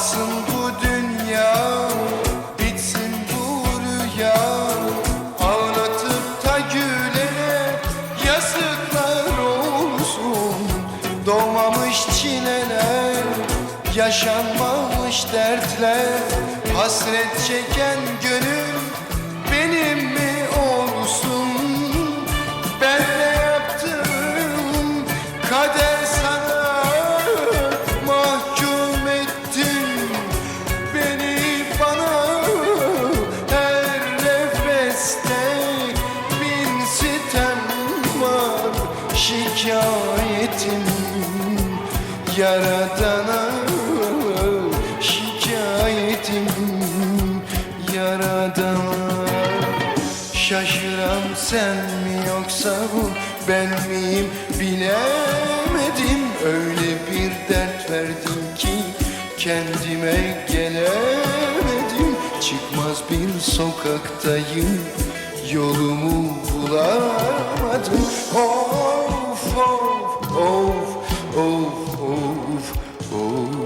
Batsın bu dünya, bitsin bu rüya. Ağlatıp da gülene yazıklar olsun. Doğmamış çileler, yaşanmamış dertler. Hasret çeken gönül benim mi olsun? Ben ne yaptım? Kader yaradana Şikayetim yaradana Şaşıran sen mi yoksa bu ben miyim bilemedim. Öyle bir dert verdin ki kendime gelemedim. Çıkmaz bir sokaktayım yolumu bulamadım. Of of of of Oh.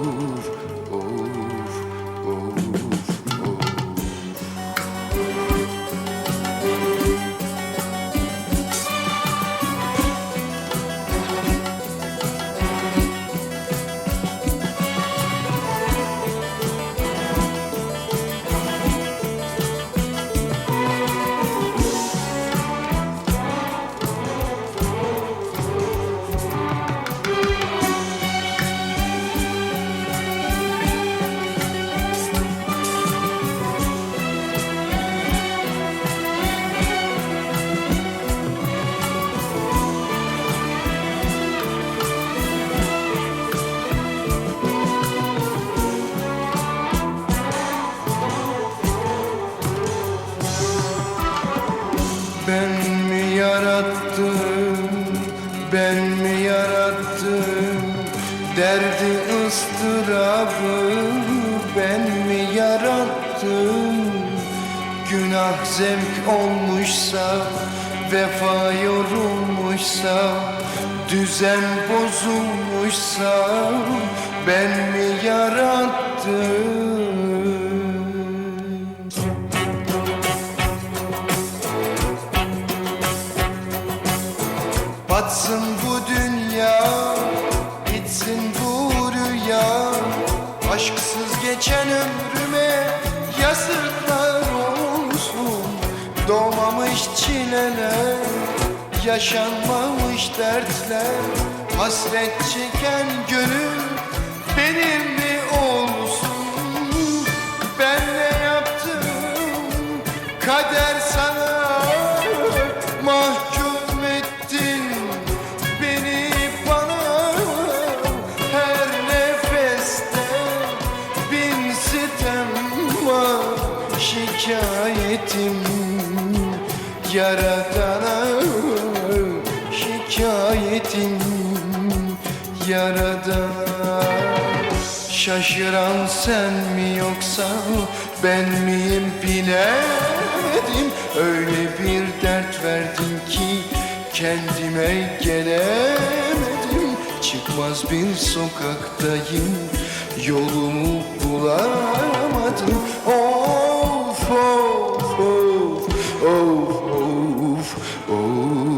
Günah zevk olmuşsa, vefa yorulmuşsa Düzen bozulmuşsa ben mi yarattım? Batsın bu dünya, bitsin bu rüya. Aşksız geçen ömrüme olsun Doğmamış çileler, yaşanmamış dertler. Hasret çeken gönül benim Yaradana şikayetim Yaradana Şaşıran sen mi yoksa ben miyim bilemedim. Öyle bir dert verdin ki kendime gelemedim. Çıkmaz bir sokaktayım yolumu bulamadım. Of of of of. move. Oh.